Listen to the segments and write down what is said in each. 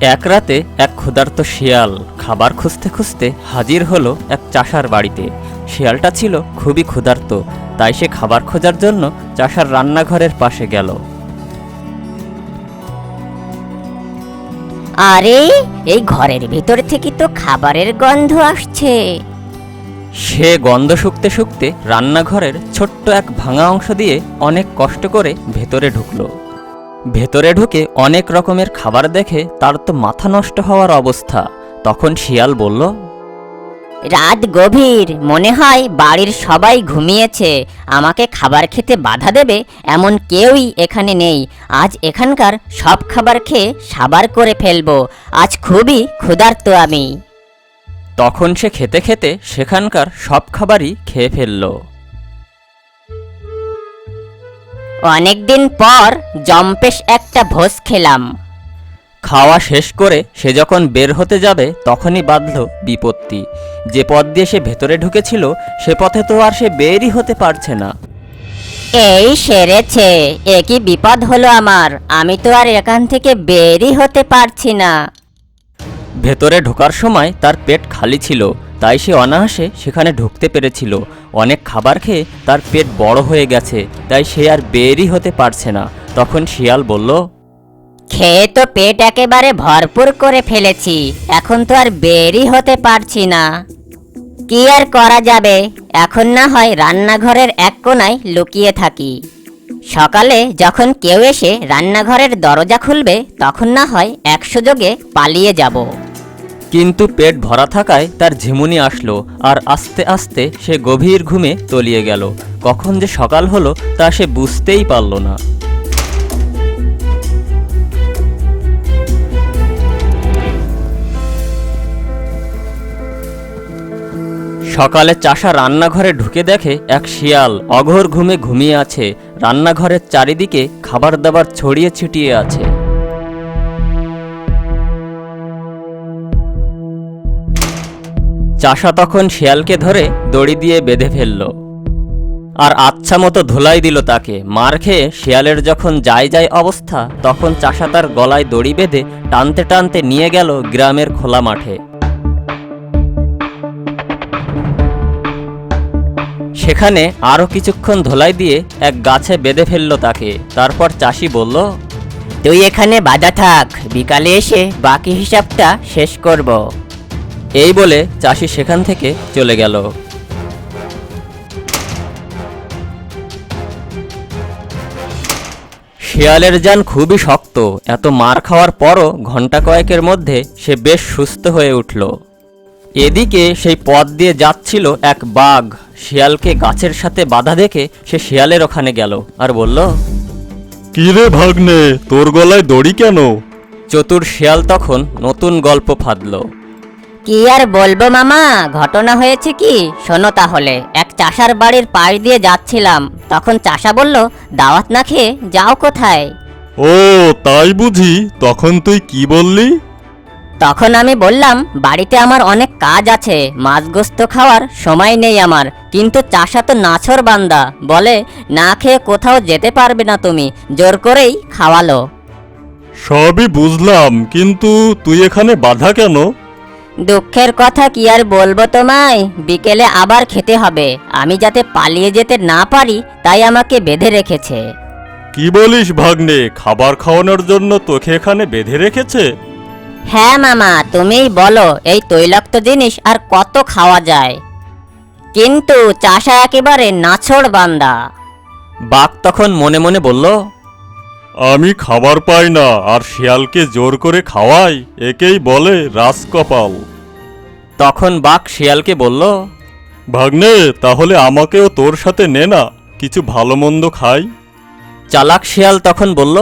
এক রাতে এক ক্ষুধার্ত শিয়াল খাবার খুঁজতে খুঁজতে হাজির হলো এক চাষার বাড়িতে। শিয়ালটা ছিল খুবই ক্ষুধার্ত তাই সে খাবার খোঁজার জন্য চাষার রান্নাঘরের পাশে গেল। আরে এই ঘরের ভিতর থেকে তো খাবারের গন্ধ আসছে। সে গন্ধ শুকতে শুকতে রান্নাঘরের ছোট্ট এক ভাঙা অংশ দিয়ে অনেক কষ্ট করে ভেতরে ঢুকলো। ভেতরে ঢুকে অনেক রকমের খাবার দেখে তার তো মাথা নষ্ট হওয়ার অবস্থা। তখন শিয়াল বলল রাত গভীর। মনে হয় বাড়ির সবাই ঘুমিয়েছে। আমাকে খাবার খেতে বাধা দেবে এমন কেউই এখানে নেই। আজ এখানকার সব খাবার খেয়ে সাবার করে ফেলব। আজ খুবই ক্ষুধার্ত আমি। তখন সে খেতে খেতে সেখানকার সব খাবারই খেয়ে ফেলল। অনেকদিন পর জম্পেশ একটা ভোজ খেলাম। খাওয়া শেষ করে সে যখন বের হতে যাবে তখনই বাঁধল বিপত্তি। যে পথ দিয়ে সে ভেতরে ঢুকেছিল সে পথে তো আর সে বেরই হতে পারছে না। এই সেরেছে এ কি বিপদ হলো আমার? আমি তো আর এখান থেকে বেরই হতে পারছি না। ভেতরে ঢোকার সময় তার পেট খালি ছিল তাই সে অনায়াসে সেখানে ঢুকতে পেরেছিল। অনেক খাবার খেয়ে তার পেট বড় হয়ে গেছে, তাই সে আর বেরই হতে পারছে না। তখন শিয়াল বলল, খেয়ে তো পেট একেবারে ভরপুর করে ফেলেছি, এখন তো আর বেরই হতে পারছি না। কি আর করা যাবে? এখন না হয় রান্নাঘরের এক কোনায় লুকিয়ে থাকি। সকালে যখন কেউ এসে রান্নাঘরের দরজা খুলবে, তখন না হয় এক সুযোগে পালিয়ে যাব। কিন্তু পেট ভরা থাকায় তার ঝিমুনি আসলো আর আস্তে আস্তে সে গভীর ঘুমে তলিয়ে গেল। কখন যে সকাল হলো তা সে বুঝতেই পারল না। সকালে চাষা রান্নাঘরে ঢুকে দেখে এক শিয়াল অঘোর ঘুমে ঘুমিয়ে আছে। রান্নাঘরের চারিদিকে খাবার দাবার ছড়িয়ে ছিটিয়ে আছে। চাষা তখন শিয়ালকে ধরে দড়ি দিয়ে বেঁধে ফেলল। আর আচ্ছা মতো ধোলাই দিল তাকে। মার খেয়ে শিয়ালের যখন যায় যায় অবস্থা, তখন চাষা তার গলায় দড়ি বেঁধে টানতে টানতে নিয়ে গেল গ্রামের খোলা মাঠে। সেখানে আরও কিছুক্ষণ ধোলাই দিয়ে এক গাছে বেঁধে ফেলল তাকে। তারপর চাষি বলল, তুই এখানে বাজা থাক। বিকালে এসে বাকি হিসাবটা শেষ করব। এই বলে চাষি সেখান থেকে চলে গেল। শিয়ালের যান খুবই শক্ত এত মার খাওয়ার পরও ঘণ্টা কয়েকের মধ্যে সে বেশ সুস্থ হয়ে উঠল। এদিকে সেই পথ দিয়ে যাচ্ছিল এক বাঘ। শিয়ালকে গাছের সাথে বাধা দেখে সে শিয়ালের ওখানে গেল আর বলল কি রে ভাগ্নে তোর গলায় দড়ি কেন? চতুর শিয়াল তখন নতুন গল্প ফাঁদল। কি আর বলব মামা? ঘটনা হয়েছে কি? শোনো তাহলে এক চাষার বাড়ির পাশ দিয়ে যাচ্ছিলাম। তখন চাষা বলল দাওয়াত না খেয়ে যাও কোথায়? ও তাই বুঝি? তখন তুই কি বললি? তখন আমি বললাম বাড়িতে আমার অনেক কাজ আছে মাছ গোস্ত খাওয়ার সময় নেই আমার। কিন্তু চাষা তো নাছর বান্দা। বলে না খেয়ে কোথাও যেতে পারবে না তুমি। জোর করেই খাওয়ালো। সবই বুঝলাম কিন্তু তুই এখানে বাধা কেন? দুঃখের কথা কি আর বলব তোমায়? বিকেলে আবার খেতে হবে। আমি যাতে পালিয়ে যেতে না পারি তাই আমাকে বেঁধে রেখেছে। কি বলিস ভাগ্নে? খাবার খাওয়ানোর জন্য তোকে এখানে বেঁধে রেখেছে? হ্যাঁ মামা তুমিই বলো এই তৈলাক্ত জিনিস আর কত খাওয়া যায়। কিন্তু চাষা একেবারে নাছড় বান্দা। বাঘ তখন মনে মনে বলল আমি খাবার পাই না আর শিয়ালকে জোর করে খাওয়াই একেই বলে রাজকপাল। তখন বাঘ শিয়ালকে বলল ভাগ্নে তাহলে আমাকেও তোর সাথে নে না কিছু ভালো মন্দ খাই? চালাক শিয়াল তখন বলল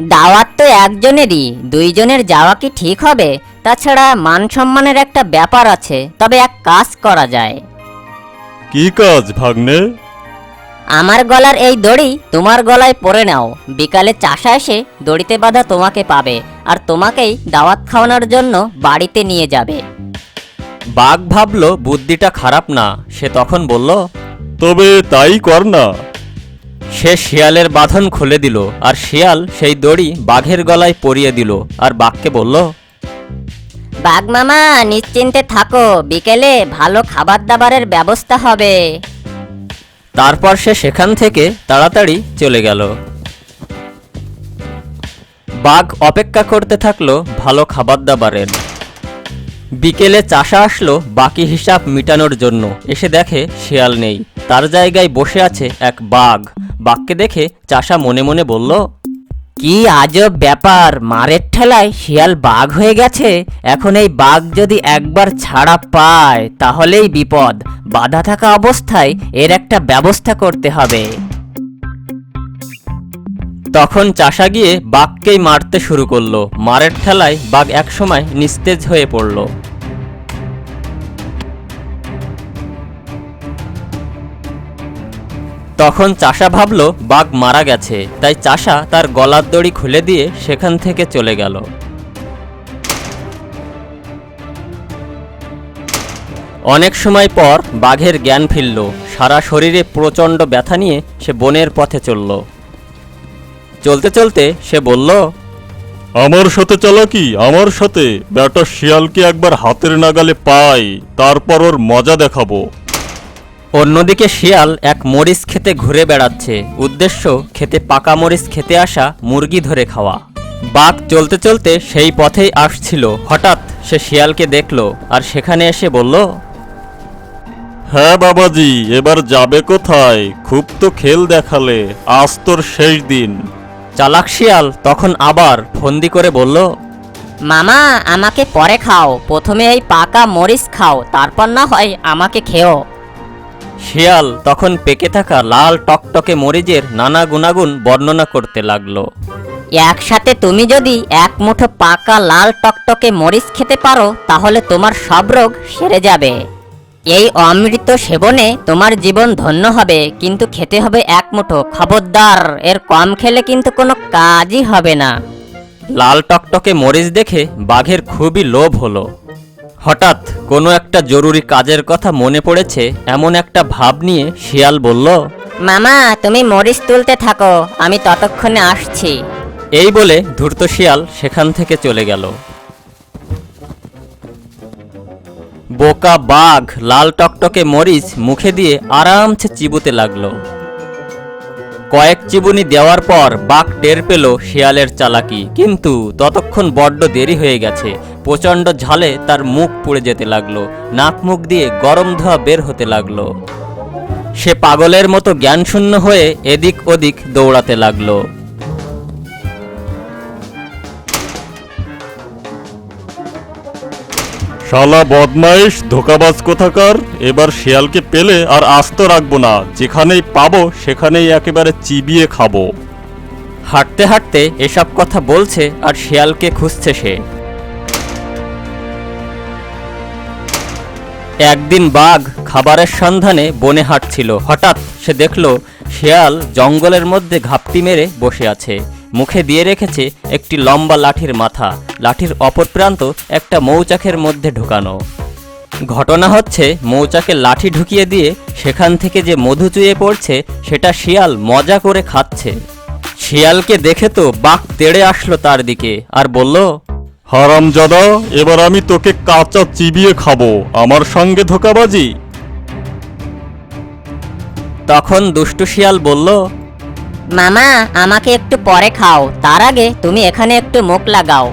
দাওয়াত তো একজনেরই দুইজনের যাওয়া কি ঠিক হবে? তাছাড়া মান সম্মানের একটা ব্যাপার আছে তবে এক কাজ করা যায়। কি কাজ ভাগ্নে? আমার গলার এই দড়ি তোমার গলায় পরে নাও। বিকালে চাষা এসে দড়িতে বাঁধা তোমাকে পাবে আর তোমাকেই দাওয়াত খাওয়ানোর জন্য বাড়িতে নিয়ে যাবে। বাঘ ভাবল বুদ্ধিটা খারাপ না। সে তখন বলল তবে তাই কর না। সে শিয়ালের বাঁধন খুলে দিল আর শিয়াল সেই দড়ি বাঘের গলায় পরিয়ে দিল আর বাঘকে বলল বাঘ মামা নিশ্চিন্তে থাকো বিকেলে ভালো খাবার দাবারের ব্যবস্থা হবে। তারপর সে সেখান থেকে তাড়াতাড়ি চলে গেল। বাঘ অপেক্ষা করতে থাকল ভালো খাবার দাবারের বিকেলে চাষা আসলো বাকি হিসাব মিটানোর জন্য। এসে দেখে শিয়াল নেই। তার জায়গায় বসে আছে এক বাঘ। বাঘকে দেখে চাষা মনে মনে বলল, কি আজব ব্যাপার! মারের ঠেলায় শিয়াল বাঘ হয়ে গেছে। এখন এই বাঘ যদি একবার ছাড়া পায়, তাহলেই বিপদ। বাধা থাকা অবস্থায় এর একটা ব্যবস্থা করতে হবে। তখন চাষা গিয়ে বাঘকেই মারতে শুরু করল। মারের ঠেলায় বাঘ একসময় নিস্তেজ হয়ে পড়ল। তখন চাষা ভাবলো, বাঘ মারা গেছে। তাই চাষা তার গলার দড়ি খুলে দিয়ে সেখান থেকে চলে গেল। অনেক সময় পর বাঘের জ্ঞান ফিরল। সারা শরীরে প্রচণ্ড ব্যথা নিয়ে সে বনের পথে চলল। চলতে চলতে সে বলল আমার সাথে চালাকি আমার সাথে? বেটা শিয়ালকে একবার হাতের নাগালে পাই তারপর ওর মজা দেখাবো। অন্যদিকে শিয়াল এক মরিচ খেতে ঘুরে বেড়াচ্ছে। উদ্দেশ্য খেতে পাকা মরিচ খেতে আসা মুরগি ধরে খাওয়া। বাঘ চলতে চলতে সেই পথেই আসছিল। হঠাৎ সে শিয়ালকে দেখল আর সেখানে এসে বলল হ্যাঁ বাবাজি এবার যাবে কোথায়? খুব তো খেল দেখালে আজ তোর শেষ দিন। চালাক শিয়াল তখন আবার ফন্দি করে বলল মামা আমাকে পরে খাও। প্রথমে এই পাকা মরিচ খাও তারপর না হয় আমাকে খেও। শিয়াল তখন পেকে থাকা লাল টকটকে মরিচের নানা গুণাগুণ বর্ণনা করতে লাগল। একসাথে তুমি যদি এক মুঠো পাকা লাল টকটকে মরিচ খেতে পারো তাহলে তোমার সব রোগ সেরে যাবে। এই অমৃত সেবনে তোমার জীবন ধন্য হবে কিন্তু খেতে হবে এক মুঠো। খবরদার এর কম খেলে কিন্তু কোনো কাজই হবে না। লাল টকটকে মরিচ দেখে বাঘের খুবই লোভ হলো। হঠাৎ কোনো একটা জরুরি কাজের কথা মনে পড়েছে এমন একটা ভাব নিয়ে শিয়াল বলল মামা তুমি মরিচ তুলতে থাকো আমি ততক্ষণে আসছি। এই বলে ধূর্ত শিয়াল সেখান থেকে চলে গেল। বোকা বাঘ, লাল টকটকে মরিচ মুখে দিয়ে আরামসে চিবুতে লাগল। কয়েক চিবুনি দেওয়ার পর বাঘ টের পেল শিয়ালের চালাকি। কিন্তু ততক্ষণ বড্ড দেরি হয়ে গেছে। প্রচণ্ড ঝালে তার মুখ পুড়ে যেতে লাগল, নাক মুখ দিয়ে গরম ধোয়া বের হতে লাগল। সে পাগলের মতো জ্ঞানশূন্য হয়ে এদিক ওদিক দৌড়াতে লাগল। শালা বদমাইশ, ধোকাবাজ কোথাকার? এবার শিয়ালকে পেলে আর আস্ত রাখব না। যেখানেই পাবো, সেখানেই একেবারে চিবিয়ে খাব। হাঁটতে হাঁটতে এসব কথা বলছে আর শিয়ালকে খুঁজছে সে। একদিন বাঘ খাবারের সন্ধানে বনে হাঁটছিল। হঠাৎ সে দেখল, শিয়াল জঙ্গলের মধ্যে ঘাপটি মেরে বসে আছে। মুখে দিয়ে রেখেছে একটি লম্বা লাঠির মাথা। লাঠির অপর প্রান্ত একটা মৌচাকের মধ্যে ঢোকানো। ঘটনা হচ্ছে মৌচাকে লাঠি ঢুকিয়ে দিয়ে সেখান থেকে যে মধু চুয়ে পড়ছে সেটা শিয়াল মজা করে খাচ্ছে। শিয়ালকে দেখে তো বাঘ তেড়ে আসলো তার দিকে আর বলল হারামজাদা এবার আমি তোকে কাঁচা চিবিয়ে খাব আমার সঙ্গে ধোকাবাজি। তখন দুষ্টু শিয়াল বলল মামা আমাকে একটু পরে খাও। তার আগে তুমি এখানে একটু মুখ লাগাও।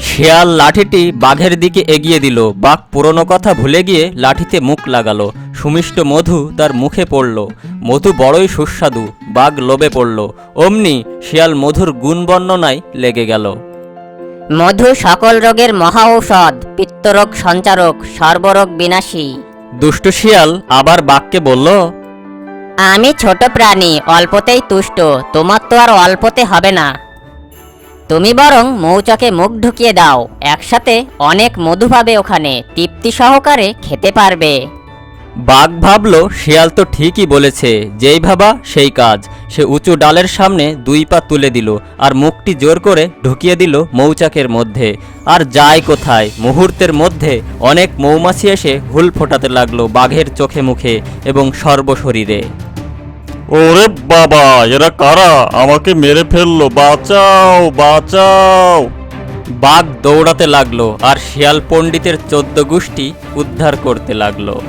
শিয়াল লাঠিটি বাঘের দিকে এগিয়ে দিল। বাঘ পুরনো কথা ভুলে গিয়ে লাঠিতে মুখ লাগালো। সুমিষ্ট মধু তার মুখে পড়ল। মধু বড়ই সুস্বাদু বাঘ লোভে পড়ল। অমনি শিয়াল মধুর গুণ বর্ণনায় লেগে গেল। মধু সকল রোগের মহা ঔষধ পিত্তরোগ সঞ্চারক সর্বরোগ বিনাশী। দুষ্টু শিয়াল আবার বাঘকে বলল আমি ছোট প্রাণী, অল্পতেই তুষ্ট। তোমার তো আর অল্পতে হবে না। তুমি বরং মৌচাকে মুখ ঢুকিয়ে দাও। একসাথে অনেক মধু পাবে ওখানে। তৃপ্তি সহকারে খেতে পারবে। বাঘ ভাবলো, শিয়াল তো ঠিকই বলেছে। যেই ভাবা, সেই কাজ। সে উঁচু ডালের সামনে দুই পা তুলে দিল আর মুখটি জোর করে ঢুকিয়ে দিল মৌচাকের মধ্যে। আর যায় কোথায়? মুহূর্তের মধ্যে অনেক মৌমাছি এসে হুল ফোটাতে লাগল বাঘের চোখে মুখে এবং সর্বশরীরে। ওরে বাবা, এরা কারা? আমাকে মেরে ফেলল, বাঁচাও বাঁচাও। বাঘ দৌড়াতে লাগল আর শিয়াল পণ্ডিতের চোদ্দ গোষ্ঠী উদ্ধার করতে লাগল।